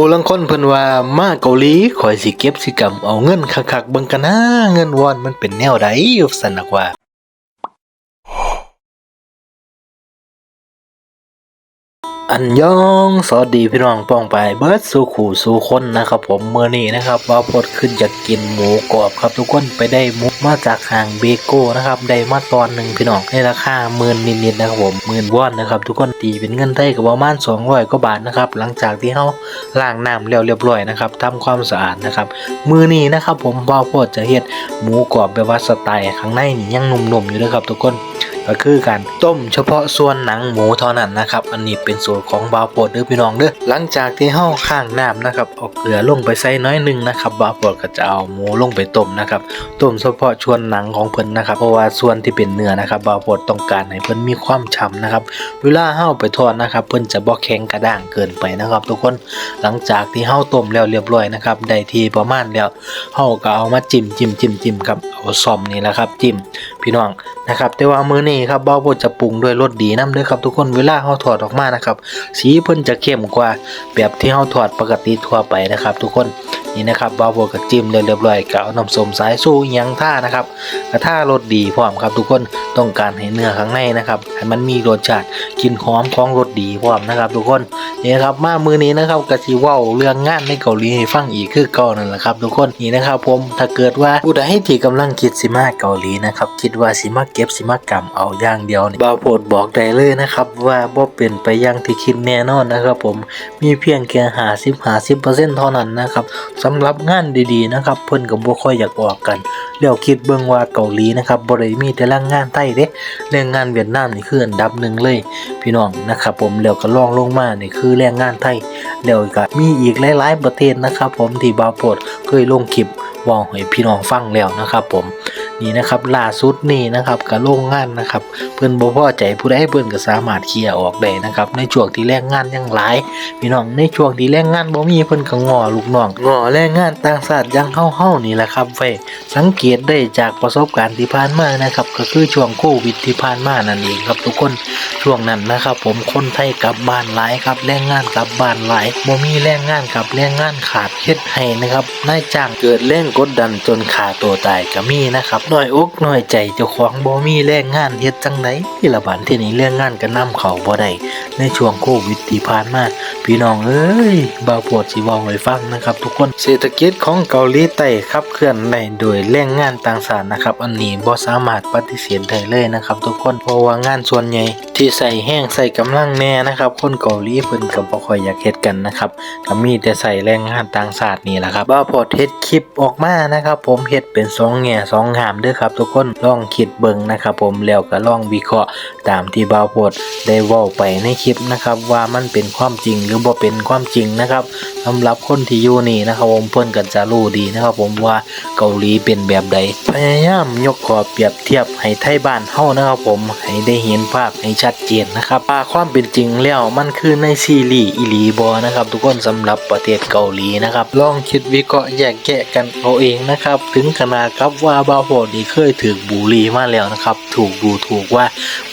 ผู้ลังคนเพิ่นว่ามาเกาหลีข่อยสิเก็บสิกรรมเอาเงินคักๆเบิ่งกันนะเงินวอนมันเป็นแนวใดอยู่สันนักว่า อันยองสวัสดีพี่น้องป้องไปเบิร์ดสู่ขู่สู่คนนะครับผมเมื่อนี้นะครับว่าพดขึ้นจะกินหมูกรอบครับทุกคนไปได้หมุกมาจากห้างเบโก้นะครับได้มาตอนหนึ่งพี่น้องในราคาหมื่นนิดๆนะครับผมหมื่นวอนนะครับทุกคนตีเป็นเงินไทยกับประมาณ200กว่าบาทนะครับหลังจากที่เขาล้างน้ำแล้วเรียบร้อยนะครับทำความสะอาดนะครับมือนี้นะครับผมว่าพดจะเฮ็ดหมูกรอบแบบว่าสไตล์ข้างในนี่ยังหนุ่มๆอยู่เลยครับทุกคน ก็คือการต้มเฉพาะส่วนหนังหมูเท่านั้นนะครับ อันนี้เป็นสูตรของบาวโปดเด้อพี่น้องเด้อหลังจากที่เฮาข้างน้ำนะครับเอาเกลือลงไปใส่น้อยหนึงนะครับบาวโปดก็จะเอาหมูลงไปต้มนะครับต้มเฉพาะส่วนหนังของเพิ่นนะครับ เพราะว่าส่วนที่เป็นเนื้อนะครับบาวโปดต้องการให้เพิ่นมีความฉ่ำนะครับเวลาเฮาไปทอดนะครับ เพิ่นจะบ่แข็งกระด้างเกินไปนะครับ ทุกคนหลังจากที่เฮาต้มแล้วเรียบร้อยนะครับได้ทีประมาณแล้วเฮาก็เอามาจิ้มจิ้มจิ้มจิ้มกับเอาซอมนี่แหละครับจิ้ม พี่น้องนะครับแต่ว่ามื้อนี้ครับบ่าวโพดจะปรุงด้วยรสดีน้ำเด้อครับทุกคนเวลาเฮาถอดออกมานะครับ สีเพิ่นจะเข้มกว่าแบบที่เฮาถอดปกติทั่วไปนะครับ ทุกคน นี่นะครับบ่าวโพดก็จิ้มเรียบร้อยก็เอาน้ำส้มสายสู้ยังท่านะครับกระท่ารสดีพร้อมครับทุกคนต้องการให้เนื้อข้างในนะครับให้มันมีรสชาติกลิ่นหอมของรสดีพร้อมนะครับ ทุกคนนี่นะครับมามือนี้นะครับก็สิว้าเรื่องงานในเกาหลีให้ฟังอีกคือเก่านั่นแหละครับ ทุกคนนี่นะครับผมถ้าเกิดว่าผู้ใดที่กำลังคิดสิมาเกาหลีนะครับคิดว่าสิมาเก็บสิมากำเอาอย่างเดียวบาวโพดบอกได้เลยนะครับว่าบ่เป็นไปอย่างที่คิดแน่นอนนะครับ ผมมีเพียงแค่50 50%เท่านั้นนะครับสำหรับงานดีๆนะครับ เพิ่นก็บ่ค่อยอยากออกกันแล้วคิดเบิ่งว่าเกาหลีนะครับบ่ได้มีแต่แรงงานไทยเด้แรงงานเวียดนามนี่คืออันดับหนึ่งเลย พี่น้องนะครับผมแล้วก็รองลงมานี่คือแรงงานไทยแล้วก็มีอีกหลายๆประเทศนะครับ ผมที่บาโปดเคยลงคลิปเว้าให้พี่น้องฟังแล้วนะครับผม นี่นะครับล่าสุดนี่นะครับกับโรงงานนะครับ เพื่อนบ่พอใจผู้ใดเพื่อนก็สามารถเคลียร์ออกได้นะครับ ในช่วงที่แรงงานยังหลายพี่น้องในช่วงที่แรงงานบ่มีเพิ่อนก็งอลูกน้องงอแรงงานต่างชาติยังเฮาๆนี่แหละครับไว้สังเกตได้จากประสบการณ์ที่ผ่านมานะครับ ก็คือช่วงโควิดที่ผ่านมานั่นเองครับทุกคนช่วงนั้นนะครับ ผมคนไทยกลับบ้านหลายครับแรงงานกลับบ้านหลายบ่มีแรงงานกับแรงงานขาดเฮ็ดให้นะครับนายจ้างเกิดแรงกดดันจนขาตัวตายก็มีนะครับน้อยอกน้อยใจเจ้าของบ่มีแรงงานเฮ็ดจังไดที่ละบานที่นี้แรงงานก็นำเขาบ่ได้ในช่วงโควิดที่ผ่านมาพี่น้องเอ้ยบ่าวดสิเว้าให้ฟังนะครับ ทุกคนเศรษฐกิจของเกาหลีใต้ขับเคลื่อนได้โดยแรงงานต่างชาตินะครับ อันนี้บ่สามารถปฏิเสธได้เลยนะครับ ทุกคนเพราะว่างานส่วนใหญ่ที่ใส่แห้งใส่กำลังแน่นะครับคนเกาหลีเพิ่นก็บ่ค่อยอยากเฮ็ดกันนะครับก็มีแต่ใส่แรงงานต่างชาตินี่แหละครับบ่าวดเฮ็ดคลิปออกมานะครับ ผมเฮ็ดเป็นสองแง่สองงามเด้อครับ ทุกคนลองคิดเบิ่งนะครับผมแล้วก็ลองวิเคราะห์ตามที่บ่าวโพดได้ว้าไปในคลิปนะครับว่ามันเป็นความจริงหรือบ่เป็นความจริงนะครับสำหรับคนที่อยู่นี่นะครับผมเพิ่นก็จะรู้ดีนะครับผมว่าเกาหลีเป็นแบบใดพยายามยกข้อเปรียบเทียบให้ไทยบ้านเฮานะครับผมให้ได้เห็นภาพให้ชัดเจนนะครับว่าความเป็นจริงแล้วมันคือในซีรีส์อีหลีบอนะครับ ทุกคนสำหรับประเทศเกาหลีนะครับลองคิดวิเคราะห์แยกแยะกันเอาเองนะครับ ถึงขนาดครับว่าบาวโพดนี่เคยถูกบูลลีมาแล้วนะครับ ถูกดูถูกว่า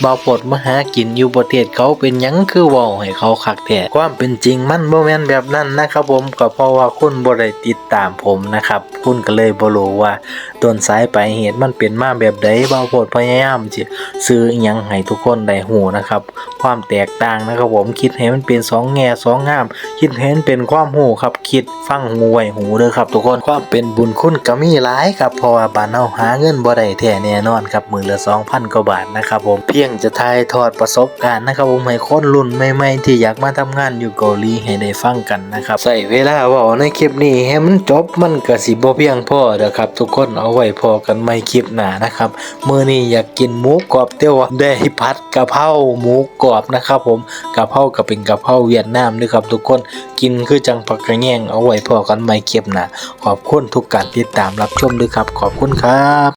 บาวโพดมาหากินอยู่ประเทศเขาเป็นยังคือว้าให้เขาคักแท้ความเป็นจริงมันบ่แม่นแบบนั้นนะครับผมก็เพราะว่าคุณบ่ได้ติดตามผมนะครับ คุณก็เลยบ่รู้ว่าต้นสายปลายเหตุมันเป็นมาแบบใดบาวโพดพยายามสิซื้อยังให้ทุกคนได้หูนะครับ ความแตกต่างนะครับผมคิดให้มันเป็นสองแง่สองงาม คิดให้มันเป็นความหูครับคิดฟังหูไว้หูเด้อครับ ทุกคนความเป็นบุญคุณก็มีหลายครับเพราะว่าบ้านเฮาหาเงินบ่ได้แท้แน่นอนครับมือละ2,000กว่าบาทนะครับผมเพียงจะถ่ายทอดประสบการณ์นะครับผมให้คนรุ่นใหม่ๆที่อยากมาทำงานอยู่เกาหลีให้ได้ฟังกันนะครับใส่เวลาเว้าในคลิปนี้ให้มันจบมันก็สิบ่เพียงพอเด้อครับ ทุกคนเอาไว้พอกันใหม่คลิปหน้านะครับมื้อนี้อยากกินหมูกรอบเตี้ยวได้ผัดกะเพราหมูกรอบนะครับผมกะเพราก็เป็นกะเพราเวียดนามด้วยครับทุกคนกินคือจังผักกระแยงเอาไว้พอกันใหม่คลิปหน้าขอบคุณทุกการติดตามรับชมด้วยครับ ขอบคุณครับ